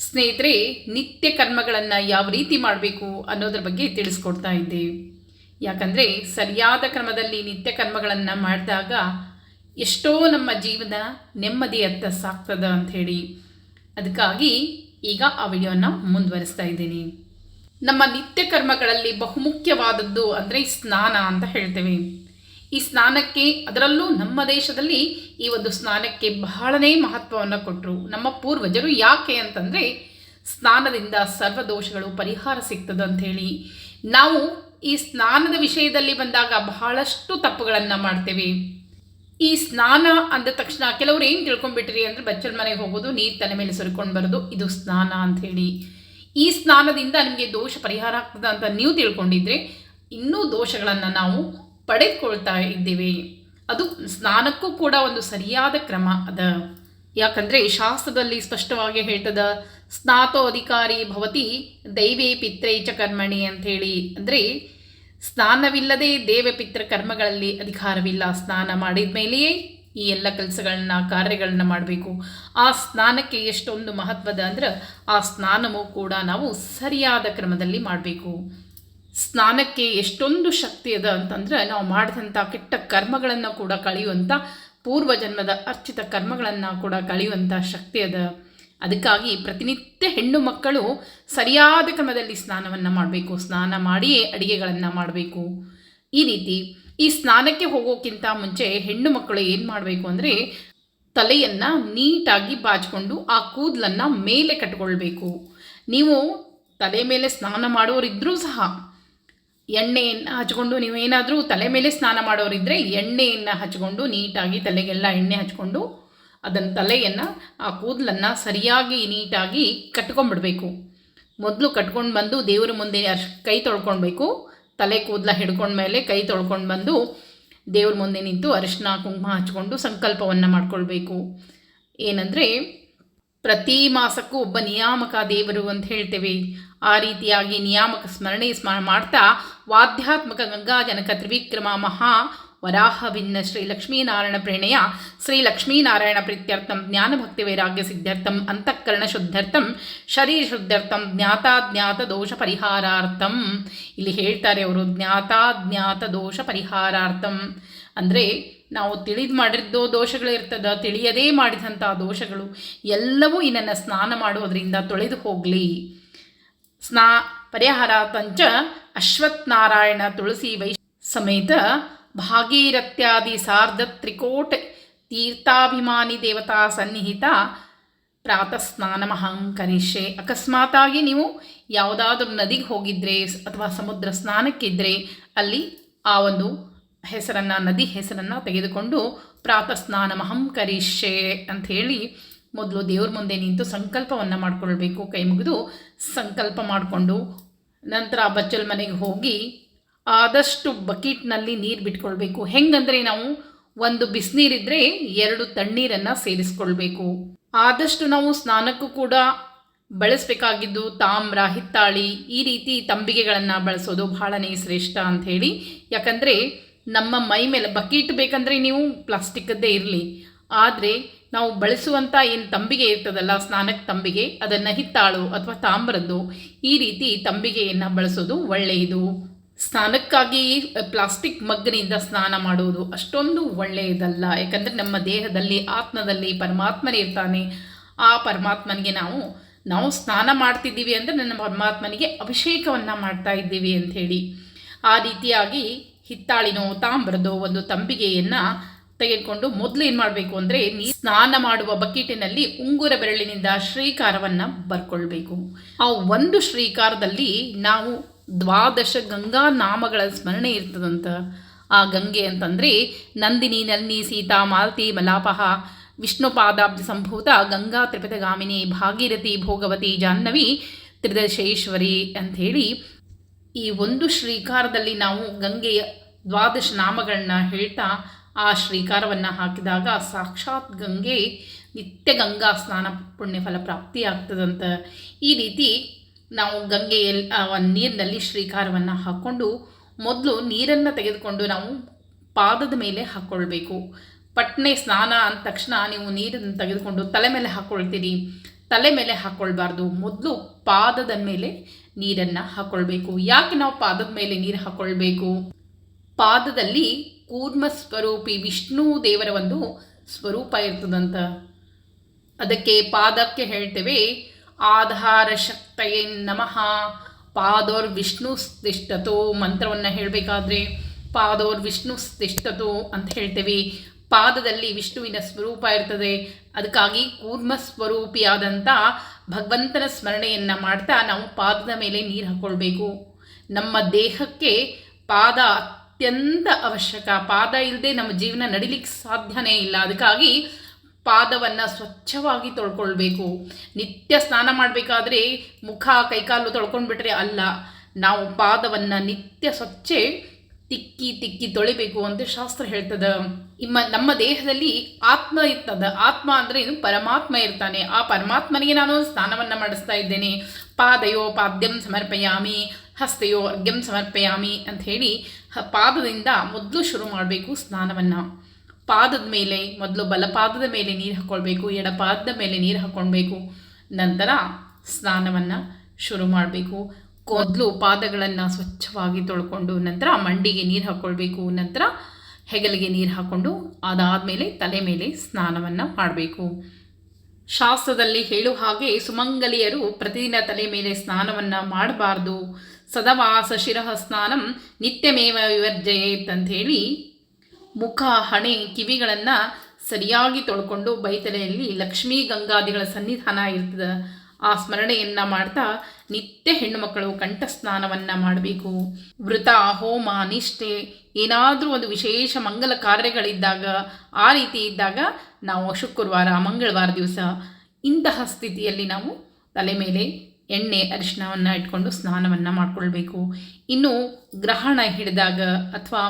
ಸ್ನೇಹಿತರೆ, ನಿತ್ಯ ಕರ್ಮಗಳನ್ನು ಯಾವ ರೀತಿ ಮಾಡಬೇಕು ಅನ್ನೋದ್ರ ಬಗ್ಗೆ ತಿಳಿಸ್ಕೊಡ್ತಾ ಇದ್ದೇವೆ ಯಾಕಂದರೆ, ಸರಿಯಾದ ಕ್ರಮದಲ್ಲಿ ನಿತ್ಯ ಕರ್ಮಗಳನ್ನು ಮಾಡಿದಾಗ ಎಷ್ಟೋ ನಮ್ಮ ಜೀವನ ನೆಮ್ಮದಿಯತ್ತ ಸಾಕ್ತದ ಅಂಥೇಳಿ ಅದಕ್ಕಾಗಿ ಈಗ ಆ ವಿಡಿಯೋನ ಮುಂದುವರಿಸ್ತಾ ಇದ್ದೀನಿ. ನಮ್ಮ ನಿತ್ಯ ಕರ್ಮಗಳಲ್ಲಿ ಬಹುಮುಖ್ಯವಾದದ್ದು ಅಂದರೆ ಸ್ನಾನ ಅಂತ ಹೇಳ್ತೇವೆ. ಈ ಸ್ನಾನಕ್ಕೆ ಅದರಲ್ಲೂ ನಮ್ಮ ದೇಶದಲ್ಲಿ ಈ ಒಂದು ಸ್ನಾನಕ್ಕೆ ಬಹಳನೇ ಮಹತ್ವವನ್ನು ಕೊಟ್ಟರು ನಮ್ಮ ಪೂರ್ವಜರು ಯಾಕೆ ಅಂತಂದರೆ ಸ್ನಾನದಿಂದ ಸರ್ವ ದೋಷಗಳು ಪರಿಹಾರ ಸಿಗ್ತದೆ ಅಂಥೇಳಿ ನಾವು ಈ ಸ್ನಾನದ ವಿಷಯದಲ್ಲಿ ಬಂದಾಗ ಬಹಳಷ್ಟು ತಪ್ಪುಗಳನ್ನು ಮಾಡ್ತೇವೆ. ಈ ಸ್ನಾನ ಅಂದ ತಕ್ಷಣ ಕೆಲವರು ಏನು ತಿಳ್ಕೊಂಡ್ಬಿಟ್ರಿ ಅಂದರೆ ಬಚ್ಚಲ ಮನೆಗೆ ಹೋಗೋದು, ನೀರು ತಲೆ ಮೇಲೆ ಸುರ್ಕೊಂಡು ಬರೋದು, ಇದು ಸ್ನಾನ ಅಂಥೇಳಿ ಈ ಸ್ನಾನದಿಂದ ನಿಮಗೆ ದೋಷ ಪರಿಹಾರ ಆಗ್ತದೆ ಅಂತ ನೀವು ತಿಳ್ಕೊಂಡಿದ್ರೆ ಇನ್ನೂ ದೋಷಗಳನ್ನು ನಾವು ಪಡೆದುಕೊಳ್ತಾ ಇದ್ದೇವೆ. ಅದು ಸ್ನಾನಕ್ಕೂ ಕೂಡ ಒಂದು ಸರಿಯಾದ ಕ್ರಮ ಅದ. ಯಾಕಂದರೆ ಶಾಸ್ತ್ರದಲ್ಲಿ ಸ್ಪಷ್ಟವಾಗಿ ಹೇಳ್ತದ ಸ್ನಾತೋ ಅಧಿಕಾರಿ ಭವತಿ ದೈವೇ ಪಿತ್ರೈ ಚ ಕರ್ಮಣಿ ಅಂಥೇಳಿ. ಅಂದರೆ ಸ್ನಾನವಿಲ್ಲದೆ ದೇವ ಪಿತೃ ಕರ್ಮಗಳಲ್ಲಿ ಅಧಿಕಾರವಿಲ್ಲ. ಸ್ನಾನ ಮಾಡಿದ ಮೇಲೆಯೇ ಈ ಎಲ್ಲ ಕೆಲಸಗಳನ್ನ, ಕಾರ್ಯಗಳನ್ನ ಮಾಡಬೇಕು. ಆ ಸ್ನಾನಕ್ಕೆ ಎಷ್ಟೊಂದು ಮಹತ್ವದ ಅಂದ್ರೆ ಆ ಸ್ನಾನವೂ ಕೂಡ ನಾವು ಸರಿಯಾದ ಕ್ರಮದಲ್ಲಿ ಮಾಡಬೇಕು. ಸ್ನಾನಕ್ಕೆ ಎಷ್ಟೊಂದು ಶಕ್ತಿ ಅದ ಅಂತಂದ್ರೆ ನಾವು ಮಾಡಿದಂಥ ಕೆಟ್ಟ ಕರ್ಮಗಳನ್ನು ಕೂಡ ಕಳೆಯುವಂಥ ಪೂರ್ವಜನ್ಮದ ಅರ್ಚಿತ ಕರ್ಮಗಳನ್ನು ಕೂಡ ಕಳೆಯುವಂಥ ಶಕ್ತಿ ಅದ. ಅದಕ್ಕಾಗಿ ಪ್ರತಿನಿತ್ಯ ಹೆಣ್ಣು ಮಕ್ಕಳು ಸರಿಯಾದ ಕ್ರಮದಲ್ಲಿ ಸ್ನಾನವನ್ನು ಮಾಡಬೇಕು, ಸ್ನಾನ ಮಾಡಿಯೇ ಅಡಿಗೆಗಳನ್ನು ಮಾಡಬೇಕು. ಈ ರೀತಿ ಈ ಸ್ನಾನಕ್ಕೆ ಹೋಗೋಕ್ಕಿಂತ ಮುಂಚೆ ಹೆಣ್ಣು ಮಕ್ಕಳು ಏನು ಮಾಡಬೇಕು ಅಂದರೆ ತಲೆಯನ್ನು ನೀಟಾಗಿ ಬಾಚಿಕೊಂಡು ಆ ಕೂದಲನ್ನು ಮೇಲೆ ಕಟ್ಕೊಳ್ಬೇಕು. ನೀವು ತಲೆ ಮೇಲೆ ಸ್ನಾನ ಮಾಡೋರಿದ್ದರೂ ಸಹ ಎಣ್ಣೆಯನ್ನು ಹಚ್ಕೊಂಡು ನೀವು ಏನಾದರೂ ತಲೆ ಮೇಲೆ ಸ್ನಾನ ಮಾಡೋರಿದ್ದರೆ ಎಣ್ಣೆಯನ್ನು ಹಚ್ಕೊಂಡು ನೀಟಾಗಿ ತಲೆಗೆಲ್ಲ ಎಣ್ಣೆ ಹಚ್ಕೊಂಡು ಅದನ್ನು ತಲೆಯನ್ನು ಆ ಕೂದಲನ್ನು ಸರಿಯಾಗಿ ನೀಟಾಗಿ ಕಟ್ಕೊಂಡ್ಬಿಡ್ಬೇಕು ಮೊದಲು ಕಟ್ಕೊಂಡು ಬಂದು ದೇವರ ಮುಂದೆ ಕೈ ತೊಳ್ಕೊಳ್ಬೇಕು ತಲೆ ಕೂದಲ ಹಿಡ್ಕೊಂಡ್ಮೇಲೆ ಕೈ ತೊಳ್ಕೊಂಡು ಬಂದು ದೇವ್ರ ಮುಂದೆ ನಿಂತು ಅರಿಶಿನ ಕುಂಕುಮ ಹಚ್ಕೊಂಡು ಸಂಕಲ್ಪವನ್ನು ಮಾಡ್ಕೊಳ್ಬೇಕು. ಏನಂದರೆ ಪ್ರತಿ ಮಾಸಕ್ಕೂ ಒಬ್ಬ ನಿಯಾಮಕ ದೇವರು ಅಂತ ಹೇಳ್ತೇವೆ. ಆ ರೀತಿಯಾಗಿ ನಿಯಾಮಕ ಸ್ಮರಣೆ ಸ್ಮ, ಮಾಡ್ತಾ ವಾಧ್ಯಾತ್ಮಕ ಗಂಗಾಜನಕ ತ್ರಿವಿಕ್ರಮ ಮಹಾ ವರಾಹ ಭಿನ್ನ ಶ್ರೀ ಲಕ್ಷ್ಮೀನಾರಾಯಣ ಪ್ರೇಣೆಯ ಶ್ರೀ ಲಕ್ಷ್ಮೀನಾರಾಯಣ ಪ್ರೀತ್ಯರ್ಥಂ ಜ್ಞಾನಭಕ್ತಿ ವೈರಾಗ್ಯ ಸಿದ್ಧಾರ್ಥಂ ಅಂತಃಕರಣ ಶುದ್ಧಾರ್ಥಂ ಶರೀರ ಶುದ್ಧಾರ್ಥಂ ಜ್ಞಾತಾಜ್ಞಾತ ದೋಷ ಪರಿಹಾರಾರ್ಥಂ. ಇಲ್ಲಿ ಹೇಳ್ತಾರೆ ಅವರು ಜ್ಞಾತಾಜ್ಞಾತ ದೋಷ ಪರಿಹಾರಾರ್ಥಂ. ಅಂದರೆ ನಾವು ತಿಳಿದು ಮಾಡಿದ್ದೋ ದೋಷಗಳಿರ್ತದ ತಿಳಿಯದೇ ಮಾಡಿದಂಥ ದೋಷಗಳು ಎಲ್ಲವೂ ಇನ್ನನ್ನು ನನ್ನ ಸ್ನಾನ ಮಾಡೋದರಿಂದ ತೊಳೆದು ಹೋಗಲಿ. ಸ್ನಾ ಪರಿಹಾರಾರ್ಥಂಚ ಅಶ್ವತ್ಥನಾರಾಯಣ ತುಳಸಿ ವೈ ಸಮೇತ ಭಾಗೀರಥ್ಯಾದಿ ಸಾರ್ಧ ತ್ರಿಕೋಟ ತೀರ್ಥಾಭಿಮಾನಿ ದೇವತಾ ಸನ್ನಿಹಿತ ಪ್ರಾತಃ ಸ್ನಾನಮಹಂ ಕರಿಷ್ಯೆ ಅಕಸ್ಮಾತಾಗಿ ನೀವು ಯಾವುದಾದ್ರೂ ನದಿಗೆ ಹೋಗಿದ್ರೆ ಅಥವಾ ಸಮುದ್ರ ಸ್ನಾನಕ್ಕಿದ್ದರೆ ಅಲ್ಲಿ ಆ ಒಂದು ಹೆಸರನ್ನು, ನದಿ ಹೆಸರನ್ನು ತೆಗೆದುಕೊಂಡು ಪ್ರಾತಃ ಸ್ನಾನಮಹಂ ಮಹಂಕರಿಷೆ ಅಂಥೇಳಿ ಮೊದಲು ದೇವ್ರ ಮುಂದೆ ನಿಂತು ಸಂಕಲ್ಪವನ್ನು ಮಾಡಿಕೊಳ್ಬೇಕು, ಕೈ ಮುಗಿದು ಸಂಕಲ್ಪ ಮಾಡಿಕೊಂಡು ನಂತರ ಬಚ್ಚಲ್ ಮನೆಗೆ ಹೋಗಿ ಆದಷ್ಟು ಬಕೆಟ್ನಲ್ಲಿ ನೀರು ಬಿಟ್ಕೊಳ್ಬೇಕು. ಹೆಂಗಂದರೆ ನಾವು ಒಂದು ಬಿಸಿನೀರಿದ್ರೆ ಎರಡು ತಣ್ಣೀರನ್ನು ಸೇರಿಸ್ಕೊಳ್ಬೇಕು. ಆದಷ್ಟು ನಾವು ಸ್ನಾನಕ್ಕೂ ಕೂಡ ಬಳಸಬೇಕಾಗಿದ್ದು ತಾಮ್ರ, ಹಿತ್ತಾಳಿ, ಈ ರೀತಿ ತಂಬಿಗೆಗಳನ್ನು ಬಳಸೋದು ಬಹಳನೇ ಶ್ರೇಷ್ಠ ಅಂಥೇಳಿ ಯಾಕಂದರೆ ನಮ್ಮ ಮೈ ಮೇಲೆ ಬಕೀಟ್ ಬೇಕಂದರೆ ನೀವು ಪ್ಲಾಸ್ಟಿಕ್ಕದ್ದೇ ಇರಲಿ. ಆದರೆ ನಾವು ಬಳಸುವಂಥ ಏನು ತಂಬಿಗೆ ಇರ್ತದಲ್ಲ ಸ್ನಾನಕ್ಕೆ ತಂಬಿಗೆ, ಅದನ್ನು ಹಿತ್ತಾಳು ಅಥವಾ ತಾಮ್ರದ್ದು, ಈ ರೀತಿ ತಂಬಿಗೆಯನ್ನು ಬಳಸೋದು ಒಳ್ಳೆಯದು. ಸ್ನಾನಕ್ಕಾಗಿ ಪ್ಲಾಸ್ಟಿಕ್ ಮಗ್ಗನಿಂದ ಸ್ನಾನ ಮಾಡುವುದು ಅಷ್ಟೊಂದು ಒಳ್ಳೆಯದಲ್ಲ. ಯಾಕಂದರೆ ನಮ್ಮ ದೇಹದಲ್ಲಿ, ಆತ್ಮದಲ್ಲಿ ಪರಮಾತ್ಮನೇ ಇರ್ತಾನೆ. ಆ ಪರಮಾತ್ಮನಿಗೆ ನಾವು ನಾವು ಸ್ನಾನ ಮಾಡ್ತಿದ್ದೀವಿ ಅಂದರೆ ನನ್ನ ಪರಮಾತ್ಮನಿಗೆ ಅಭಿಷೇಕವನ್ನು ಮಾಡ್ತಾ ಇದ್ದೀವಿ ಅಂಥೇಳಿ. ಆ ರೀತಿಯಾಗಿ ಹಿತ್ತಾಳಿನೋ, ತಾಮ್ರದೋ ಒಂದು ತಂಬಿಗೆಯನ್ನು ತೆಗೆದುಕೊಂಡು ಮೊದಲು ಏನು ಮಾಡಬೇಕು ಅಂದರೆ ನೀ ಸ್ನಾನ ಮಾಡುವ ಬಕೆಟಿನಲ್ಲಿ ಉಂಗುರ ಬೆರಳಿನಿಂದ ಶ್ರೀಕಾರವನ್ನು ಬರ್ಕೊಳ್ಬೇಕು. ಆ ಒಂದು ಶ್ರೀಕಾರದಲ್ಲಿ ನಾವು ದ್ವಾದಶ ಗಂಗಾ ನಾಮಗಳ ಸ್ಮರಣೆ ಇರ್ತದಂತ ಆ ಗಂಗೆ ಅಂತಂದರೆ ನಂದಿನಿ ನಲ್ನಿ ಸೀತಾ ಮಾಲತಿ ಮಲಾಪಹ ವಿಷ್ಣುಪಾದಾಬ್ಜ ಸಂಭೂತ, ಗಂಗಾ, ತ್ರಿಪಥಗಾಮಿನಿ, ಭಾಗೀರಥಿ, ಭೋಗವತಿ, ಜಾಹ್ನವಿ, ತ್ರಿದಶೇಶ್ವರಿ ಅಂಥೇಳಿ ಈ ಒಂದು ಶ್ರೀಕಾರದಲ್ಲಿ ನಾವು ಗಂಗೆಯ ದ್ವಾದಶ ನಾಮಗಳನ್ನ ಹೇಳ್ತಾ ಆ ಶ್ರೀಕಾರವನ್ನು ಹಾಕಿದಾಗ ಸಾಕ್ಷಾತ್ ಗಂಗೆ, ನಿತ್ಯ ಗಂಗಾ ಸ್ನಾನ ಪುಣ್ಯಫಲ ಪ್ರಾಪ್ತಿಯಾಗ್ತದಂತ. ಈ ರೀತಿ ನಾವು ಗಂಗೆಯಲ್ಲಿ ನೀರಿನಲ್ಲಿ ಶ್ರೀಕಾರವನ್ನು ಹಾಕ್ಕೊಂಡು ಮೊದಲು ನೀರನ್ನು ತೆಗೆದುಕೊಂಡು ನಾವು ಪಾದದ ಮೇಲೆ ಹಾಕ್ಕೊಳ್ಬೇಕು ಪಟ್ನೆ ಸ್ನಾನ ಅಂದ ತಕ್ಷಣ ನೀವು ನೀರನ್ನು ತೆಗೆದುಕೊಂಡು ತಲೆ ಮೇಲೆ ಹಾಕ್ಕೊಳ್ತೀರಿ ತಲೆ ಮೇಲೆ ಹಾಕ್ಕೊಳ್ಬಾರ್ದು ಮೊದಲು ಪಾದದ ಮೇಲೆ ನೀರನ್ನು ಹಾಕ್ಕೊಳ್ಬೇಕು ಯಾಕೆ ನಾವು ಪಾದದ ಮೇಲೆ ನೀರು ಹಾಕ್ಕೊಳ್ಬೇಕು ಪಾದದಲ್ಲಿ ಕೂರ್ಮ ಸ್ವರೂಪಿ ವಿಷ್ಣು ದೇವರ ಒಂದು ಸ್ವರೂಪ ಇರ್ತದಂತ. ಅದಕ್ಕೆ ಪಾದಕ್ಕೆ ಹೇಳ್ತೇವೆ, ಆಧಾರ ಶಕ್ತಯೇ ನಮಃ. ಪಾದೋರ್ ವಿಷ್ಣು ಸ್ತಿಷ್ಠತೋ ಮಂತ್ರವನ್ನು ಹೇಳಬೇಕಾದ್ರೆ ಪಾದೋರ್ ವಿಷ್ಣು ಸ್ತಿಷ್ಠತೋ ಅಂತ ಹೇಳ್ತೇವೆ. ಪಾದದಲ್ಲಿ ವಿಷ್ಣುವಿನ ಸ್ವರೂಪ ಇರ್ತದೆ. ಅದಕ್ಕಾಗಿ ಕೂರ್ಮ ಸ್ವರೂಪಿಯಾದಂಥ ಭಗವಂತನ ಸ್ಮರಣೆಯನ್ನು ಮಾಡ್ತಾ ನಾವು ಪಾದದ ಮೇಲೆ ನೀರು ಹಾಕ್ಕೊಳ್ಬೇಕು ನಮ್ಮ ದೇಹಕ್ಕೆ ಪಾದ ಅತ್ಯಂತ ಅವಶ್ಯಕ. ಪಾದ ಇಲ್ಲದೆ ನಮ್ಮ ಜೀವನ ನಡಿಲಿಕ್ಕೆ ಸಾಧ್ಯನೇ ಇಲ್ಲ. ಅದಕ್ಕಾಗಿ ಪಾದವನ್ನು ಸ್ವಚ್ಛವಾಗಿ ತೊಳ್ಕೊಳ್ಬೇಕು. ನಿತ್ಯ ಸ್ನಾನ ಮಾಡಬೇಕಾದ್ರೆ ಮುಖ, ಕೈಕಾಲು ತೊಳ್ಕೊಂಡ್ಬಿಟ್ರೆ ಅಲ್ಲ. ನಾವು ಪಾದವನ್ನು ನಿತ್ಯ ಸ್ವಚ್ಛೆ ತಿಕ್ಕಿ ತಿಕ್ಕಿ ತೊಳಿಬೇಕು ಅಂತ ಶಾಸ್ತ್ರ ಹೇಳ್ತದ. ಇಮ್ಮ, ನಮ್ಮ ದೇಹದಲ್ಲಿ ಆತ್ಮ ಇರ್ತದ. ಆತ್ಮ ಅಂದರೆ ಇದು ಪರಮಾತ್ಮ ಇರ್ತಾನೆ. ಆ ಪರಮಾತ್ಮನಿಗೆ ನಾನು ಸ್ನಾನವನ್ನು ಮಾಡಿಸ್ತಾ ಇದ್ದೇನೆ. ಪಾದಯೋ ಪಾದ್ಯಂ ಸಮರ್ಪಯಾಮಿ. ಹಸ್ತಯೋ ಅರ್ಘ್ಯಂ ಸಮರ್ಪಯಾಮಿ ಅಂತ ಹೇಳಿ ಪಾದದಿಂದ ಮೊದಲು ಶುರು ಮಾಡಬೇಕು ಸ್ನಾನವನ್ನು. ಪಾದದ ಮೇಲೆ ಮೊದಲು ಬಲಪಾದದ ಮೇಲೆ ನೀರು ಹಾಕ್ಕೊಳ್ಬೇಕು ಎಡಪಾದದ ಮೇಲೆ ನೀರು ಹಾಕ್ಕೊಳ್ಬೇಕು ನಂತರ ಸ್ನಾನವನ್ನು ಶುರು ಮಾಡಬೇಕು. ಮೊದಲು ಪಾದಗಳನ್ನು ಸ್ವಚ್ಛವಾಗಿ ತೊಳ್ಕೊಂಡು ನಂತರ ಮಂಡಿಗೆ ನೀರು ಹಾಕ್ಕೊಳ್ಬೇಕು ನಂತರ ಹೆಗಲಿಗೆ ನೀರು ಹಾಕ್ಕೊಂಡು ಅದಾದಮೇಲೆ ತಲೆ ಮೇಲೆ ಸ್ನಾನವನ್ನು ಮಾಡಬೇಕು. ಶಾಸ್ತ್ರದಲ್ಲಿ ಹೇಳುವ ಹಾಗೆ ಸುಮಂಗಲಿಯರು ಪ್ರತಿದಿನ ತಲೆ ಮೇಲೆ ಸ್ನಾನವನ್ನು ಮಾಡಬಾರ್ದು. ಸದವಾಸ ಶಿರಃ ಸ್ನಾನಂ ನಿತ್ಯಮೇವ ವಿವರ್ಜಯೇತ್ ಅಂತ ಹೇಳಿ ಮುಖ, ಹಣೆ, ಕಿವಿಗಳನ್ನು ಸರಿಯಾಗಿ ತೊಳ್ಕೊಂಡು ಬೈತಲೆಯಲ್ಲಿ ಲಕ್ಷ್ಮೀ ಗಂಗಾದಿಗಳ ಸನ್ನಿಧಾನ ಇರ್ತದೆ. ಆ ಸ್ಮರಣೆಯನ್ನು ಮಾಡ್ತಾ ನಿತ್ಯ ಹೆಣ್ಣುಮಕ್ಕಳು ಕಂಠ ಸ್ನಾನವನ್ನು ಮಾಡಬೇಕು. ವೃತ, ಹೋಮ, ನಿಷ್ಠೆ, ಏನಾದರೂ ಒಂದು ವಿಶೇಷ ಮಂಗಲ ಕಾರ್ಯಗಳಿದ್ದಾಗ ಆ ರೀತಿ ಇದ್ದಾಗ ನಾವು ಶುಕ್ರವಾರ, ಮಂಗಳವಾರ ದಿವಸ ಇಂತಹ ಸ್ಥಿತಿಯಲ್ಲಿ ನಾವು ತಲೆ ಮೇಲೆ ಎಣ್ಣೆ, ಅರಿಶಿಣವನ್ನು ಇಟ್ಕೊಂಡು ಸ್ನಾನವನ್ನು ಮಾಡಿಕೊಳ್ಬೇಕು. ಇನ್ನು ಗ್ರಹಣ ಹಿಡಿದಾಗ ಅಥವಾ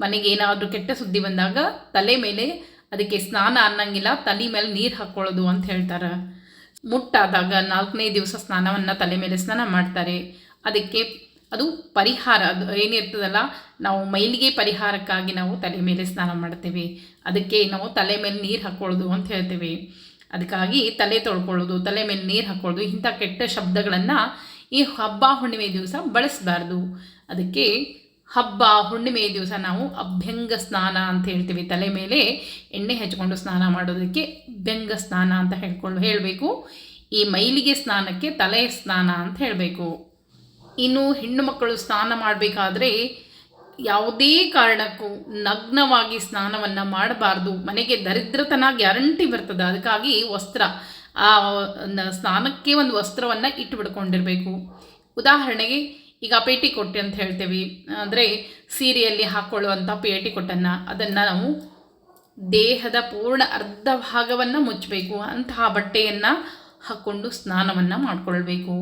ಮನೆಗೆ ಏನಾದರೂ ಕೆಟ್ಟ ಸುದ್ದಿ ಬಂದಾಗ ತಲೆ ಮೇಲೆ ಅದಕ್ಕೆ ಸ್ನಾನ ಅನ್ನಂಗಿಲ್ಲ, ತಲೆ ಮೇಲೆ ನೀರು ಹಾಕ್ಕೊಳ್ಳೋದು ಅಂತ ಹೇಳ್ತಾರೆ. ಮುಟ್ಟಾದಾಗ ನಾಲ್ಕನೇ ದಿವಸ ಸ್ನಾನವನ್ನು ತಲೆ ಮೇಲೆ ಸ್ನಾನ ಮಾಡ್ತಾರೆ. ಅದಕ್ಕೆ ಅದು ಪರಿಹಾರ, ಅದು ಏನಿರ್ತದಲ್ಲ, ನಾವು ಮೈಲಿಗೆ ಪರಿಹಾರಕ್ಕಾಗಿ ನಾವು ತಲೆ ಮೇಲೆ ಸ್ನಾನ ಮಾಡ್ತೇವೆ. ಅದಕ್ಕೆ ನಾವು ತಲೆ ಮೇಲೆ ನೀರು ಹಾಕ್ಕೊಳ್ಳೋದು ಅಂತ ಹೇಳ್ತೇವೆ. ಅದಕ್ಕಾಗಿ ತಲೆ ತೊಳ್ಕೊಳ್ಳೋದು, ತಲೆ ಮೇಲೆ ನೀರು ಹಾಕ್ಕೊಳ್ಳೋದು ಇಂಥ ಕೆಟ್ಟ ಶಬ್ದಗಳನ್ನು ಈ ಹಬ್ಬ ಹುಣ್ಣಿಮೆ ದಿವಸ ಬಳಸಬಾರ್ದು. ಅದಕ್ಕೆ ಹಬ್ಬ ಹುಣ್ಣಿಮೆ ದಿವಸ ನಾವು ಅಭ್ಯಂಗ ಸ್ನಾನ ಅಂತ ಹೇಳ್ತೀವಿ. ತಲೆ ಮೇಲೆ ಎಣ್ಣೆ ಹಚ್ಕೊಂಡು ಸ್ನಾನ ಮಾಡೋದಕ್ಕೆ ಅಭ್ಯಂಗ ಸ್ನಾನ ಅಂತ ಹೇಳ್ಕೊಂಡು ಹೇಳಬೇಕು. ಈ ಮೈಲಿಗೆ ಸ್ನಾನಕ್ಕೆ ತಲೆ ಸ್ನಾನ ಅಂತ ಹೇಳಬೇಕು. ಇನ್ನು ಹೆಣ್ಣು ಮಕ್ಕಳು ಸ್ನಾನ ಮಾಡಬೇಕಾದ್ರೆ ಯಾವುದೇ ಕಾರಣಕ್ಕೂ ನಗ್ನವಾಗಿ ಸ್ನಾನವನ್ನು ಮಾಡಬಾರ್ದು. ಮನೆಗೆ ದರಿದ್ರತನ ಗ್ಯಾರಂಟಿ ಬರ್ತದೆ. ಅದಕ್ಕಾಗಿ ವಸ್ತ್ರ, ಆ ಸ್ನಾನಕ್ಕೆ ಒಂದು ವಸ್ತ್ರವನ್ನು ಇಟ್ಟು ಬಿಡ್ಕೊಂಡಿರಬೇಕು ಉದಾಹರಣೆಗೆ, ಈಗ ಪೇಟಿಕೊಟ್ಟೆ ಅಂತ ಹೇಳ್ತೇವೆ. ಅಂದರೆ ಸೀರೆಯಲ್ಲಿ ಹಾಕ್ಕೊಳ್ಳುವಂಥ ಪೇಟಿಕೊಟ್ಟನ್ನು ಅದನ್ನು ನಾವು ದೇಹದ ಪೂರ್ಣ ಅರ್ಧ ಭಾಗವನ್ನು ಮುಚ್ಚಬೇಕು. ಅಂತಹ ಬಟ್ಟೆಯನ್ನು ಹಾಕ್ಕೊಂಡು ಸ್ನಾನವನ್ನು ಮಾಡಿಕೊಳ್ಬೇಕು.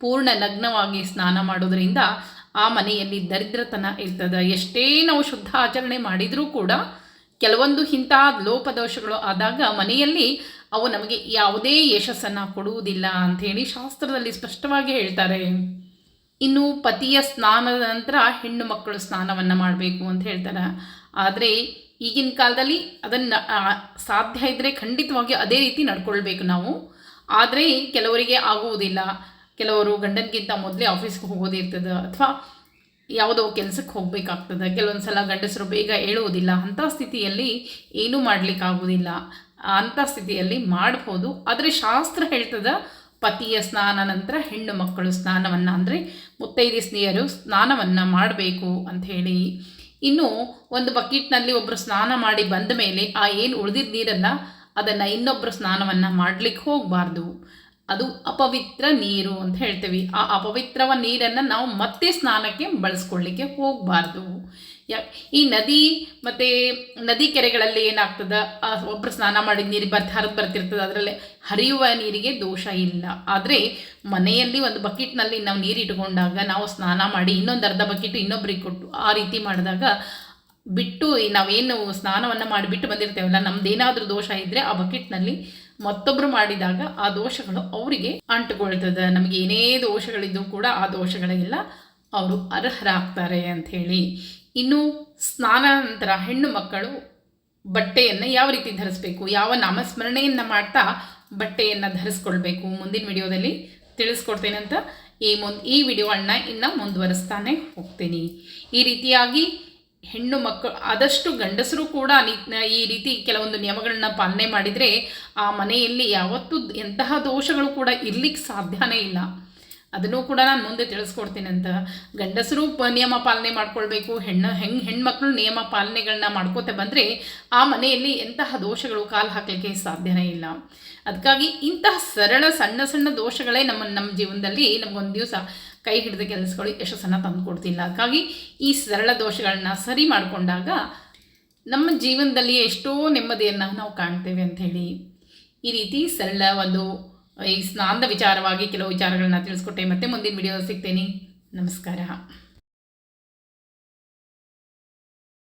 ಪೂರ್ಣ ನಗ್ನವಾಗಿ ಸ್ನಾನ ಮಾಡೋದ್ರಿಂದ ಆ ಮನೆಯಲ್ಲಿ ದರಿದ್ರತನ ಇರ್ತದೆ. ಎಷ್ಟೇ ನಾವು ಶುದ್ಧ ಆಚರಣೆ ಮಾಡಿದರೂ ಕೂಡ ಕೆಲವೊಂದು ಇಂಥ ಲೋಪದೋಷಗಳು ಆದಾಗ ಮನೆಯಲ್ಲಿ ಅವು ನಮಗೆ ಯಾವುದೇ ಯಶಸ್ಸನ್ನು ಕೊಡುವುದಿಲ್ಲ ಅಂಥೇಳಿ ಶಾಸ್ತ್ರದಲ್ಲಿ ಸ್ಪಷ್ಟವಾಗಿ ಹೇಳ್ತಾರೆ. ಇನ್ನು ಪತಿಯ ಸ್ನಾನದ ನಂತರ ಹೆಣ್ಣು ಮಕ್ಕಳು ಸ್ನಾನವನ್ನು ಮಾಡಬೇಕು ಅಂತ ಹೇಳ್ತಾರೆ. ಆದರೆ ಈಗಿನ ಕಾಲದಲ್ಲಿ ಅದನ್ನು ಸಾಧ್ಯ ಇದ್ದರೆ ಖಂಡಿತವಾಗಿ ಅದೇ ರೀತಿ ನಡ್ಕೊಳ್ಬೇಕು ನಾವು. ಆದರೆ ಕೆಲವರಿಗೆ ಆಗುವುದಿಲ್ಲ. ಕೆಲವರು ಗಂಡನಿಗಿಂತ ಮೊದಲೇ ಆಫೀಸ್ಗೆ ಹೋಗೋದಿರ್ತದೆ ಅಥವಾ ಯಾವುದೋ ಕೆಲಸಕ್ಕೆ ಹೋಗಬೇಕಾಗ್ತದೆ. ಕೆಲವೊಂದು ಸಲ ಗಂಡಸರು ಬೇಗ ಹೇಳುವುದಿಲ್ಲ. ಅಂಥ ಸ್ಥಿತಿಯಲ್ಲಿ ಏನೂ ಮಾಡಲಿಕ್ಕಾಗೋದಿಲ್ಲ ಅಂಥ ಸ್ಥಿತಿಯಲ್ಲಿ ಮಾಡ್ಬೋದು. ಆದರೆ ಶಾಸ್ತ್ರ ಹೇಳ್ತದ, ಪತಿಯ ಸ್ನಾನ ನಂತರ ಹೆಣ್ಣು ಮಕ್ಕಳು ಸ್ನಾನವನ್ನು ಅಂದರೆ ಮುತ್ತೈದೆ ಸ್ನೇಹರು ಸ್ನಾನವನ್ನು ಮಾಡಬೇಕು ಅಂತ ಹೇಳಿ. ಇನ್ನು ಒಂದು ಬಕೆಟ್ನಲ್ಲಿ ಒಬ್ಬರು ಸ್ನಾನ ಮಾಡಿ ಬಂದ ಮೇಲೆ ಆ ಏನು ಉಳಿದಿದ್ದ ನೀರಲ್ಲ, ಅದನ್ನು ಇನ್ನೊಬ್ಬರು ಸ್ನಾನವನ್ನು ಮಾಡಲಿಕ್ಕೆ ಹೋಗಬಾರ್ದು. ಅದು ಅಪವಿತ್ರ ನೀರು ಅಂತ ಹೇಳ್ತೀವಿ. ಆ ಅಪವಿತ್ರವ ನೀರನ್ನು ನಾವು ಮತ್ತೆ ಸ್ನಾನಕ್ಕೆ ಬಳಸ್ಕೊಳ್ಳಿಕ್ಕೆ ಹೋಗಬಾರ್ದು. ಈ ನದಿ ಮತ್ತು ನದಿ ಕೆರೆಗಳಲ್ಲಿ ಏನಾಗ್ತದೆ? ಒಬ್ಬರು ಸ್ನಾನ ಮಾಡಿದ ನೀರು ಬರ್ತ, ಹರಿದು ಬರ್ತಿರ್ತದೆ. ಅದರಲ್ಲಿ ಹರಿಯುವ ನೀರಿಗೆ ದೋಷ ಇಲ್ಲ. ಆದರೆ ಮನೆಯಲ್ಲಿ ಒಂದು ಬಕೆಟ್ನಲ್ಲಿ ನಾವು ನೀರು ಇಟ್ಕೊಂಡಾಗ ನಾವು ಸ್ನಾನ ಮಾಡಿ ಇನ್ನೊಂದು ಅರ್ಧ ಬಕೆಟ್ ಇನ್ನೊಬ್ರಿಗೆ ಕೊಟ್ಟು ಆ ರೀತಿ ಮಾಡಿದಾಗ ಬಿಟ್ಟು ನಾವೇನು ಸ್ನಾನವನ್ನು ಮಾಡಿಬಿಟ್ಟು ಬಂದಿರ್ತೇವಲ್ಲ, ನಮ್ದೇನಾದರೂ ದೋಷ ಇದ್ದರೆ ಆ ಬಕೆಟ್ನಲ್ಲಿ ಮತ್ತೊಬ್ಬರು ಮಾಡಿದಾಗ ಆ ದೋಷಗಳು ಅವರಿಗೆ ಅಂಟುಕೊಳ್ತದೆ. ನಮಗೆ ಏನೇ ದೋಷಗಳಿದ್ದು ಕೂಡ ಆ ದೋಷಗಳಿಗೆಲ್ಲ ಅವರು ಅರ್ಹರಾಗ್ತಾರೆ ಅಂಥೇಳಿ ಇನ್ನು ಸ್ನಾನ ನಂತರ ಹೆಣ್ಣು ಮಕ್ಕಳು ಬಟ್ಟೆಯನ್ನು ಯಾವ ರೀತಿ ಧರಿಸಬೇಕು? ಯಾವ ನಾಮಸ್ಮರಣೆಯನ್ನು ಮಾಡ್ತಾ ಬಟ್ಟೆಯನ್ನು ಧರಿಸ್ಕೊಳ್ಬೇಕು? ಮುಂದಿನ ವಿಡಿಯೋದಲ್ಲಿ ತಿಳಿಸ್ಕೊಡ್ತೇನೆ ಅಂತ ಈ ಮುಂದ್ ಈ ವಿಡಿಯೋಗಳನ್ನ ಇನ್ನು ಮುಂದುವರಿಸ್ತಾನೆ ಹೋಗ್ತೀನಿ. ಈ ರೀತಿಯಾಗಿ ಹೆಣ್ಣು ಮಕ್ಕಳು ಆದಷ್ಟು ಗಂಡಸರು ಕೂಡ ಈ ರೀತಿ ಕೆಲವೊಂದು ನಿಯಮಗಳನ್ನ ಪಾಲನೆ ಮಾಡಿದರೆ ಆ ಮನೆಯಲ್ಲಿ ಯಾವತ್ತೂ ಎಂತಹ ದೋಷಗಳು ಕೂಡ ಇರ್ಲಿಕ್ಕೆ ಸಾಧ್ಯನೇ ಇಲ್ಲ. ಅದನ್ನು ಕೂಡ ನಾನು ಮುಂದೆ ತಿಳಿಸ್ಕೊಡ್ತೀನಿ ಅಂತ. ಗಂಡಸರು ನಿಯಮ ಪಾಲನೆ ಮಾಡ್ಕೊಳ್ಬೇಕು, ಹೆಣ್ಣು ಹೆಂಗೆ ಹೆಣ್ಮಕ್ಳು ನಿಯಮ ಪಾಲನೆಗಳನ್ನ ಮಾಡ್ಕೋತ ಬಂದರೆ ಆ ಮನೆಯಲ್ಲಿ ಎಂತಹ ದೋಷಗಳು ಕಾಲು ಹಾಕಲಿಕ್ಕೆ ಸಾಧ್ಯನೇ ಇಲ್ಲ. ಅದಕ್ಕಾಗಿ ಇಂತಹ ಸರಳ, ಸಣ್ಣ ಸಣ್ಣ ದೋಷಗಳೇ ನಮ್ಮ ನಮ್ಮ ಜೀವನದಲ್ಲಿ ನಮಗೊಂದು ದಿವಸ ಕೈ ಹಿಡಿದ ಕೆಲಸಗಳು ಯಶಸ್ಸನ್ನು ತಂದು ಕೊಡ್ತಿಲ್ಲ ಅದಕ್ಕಾಗಿ ಈ ಸರಳ ದೋಷಗಳನ್ನ ಸರಿ ಮಾಡಿಕೊಂಡಾಗ ನಮ್ಮ ಜೀವನದಲ್ಲಿ ಎಷ್ಟೋ ನೆಮ್ಮದಿಯನ್ನು ನಾವು ಕಾಣ್ತೇವೆ ಹೇಳಿ ಈ ರೀತಿ ಸರಳ ಒಂದು ಈ ಸ್ನಾನದ ವಿಚಾರವಾಗಿ ಕೆಲವು ವಿಚಾರಗಳನ್ನ ತಿಳಿಸ್ಕೊಟ್ಟೆ. ಮತ್ತೆ ಮುಂದಿನ ವಿಡಿಯೋ ಸಿಗ್ತೇನೆ. ನಮಸ್ಕಾರ.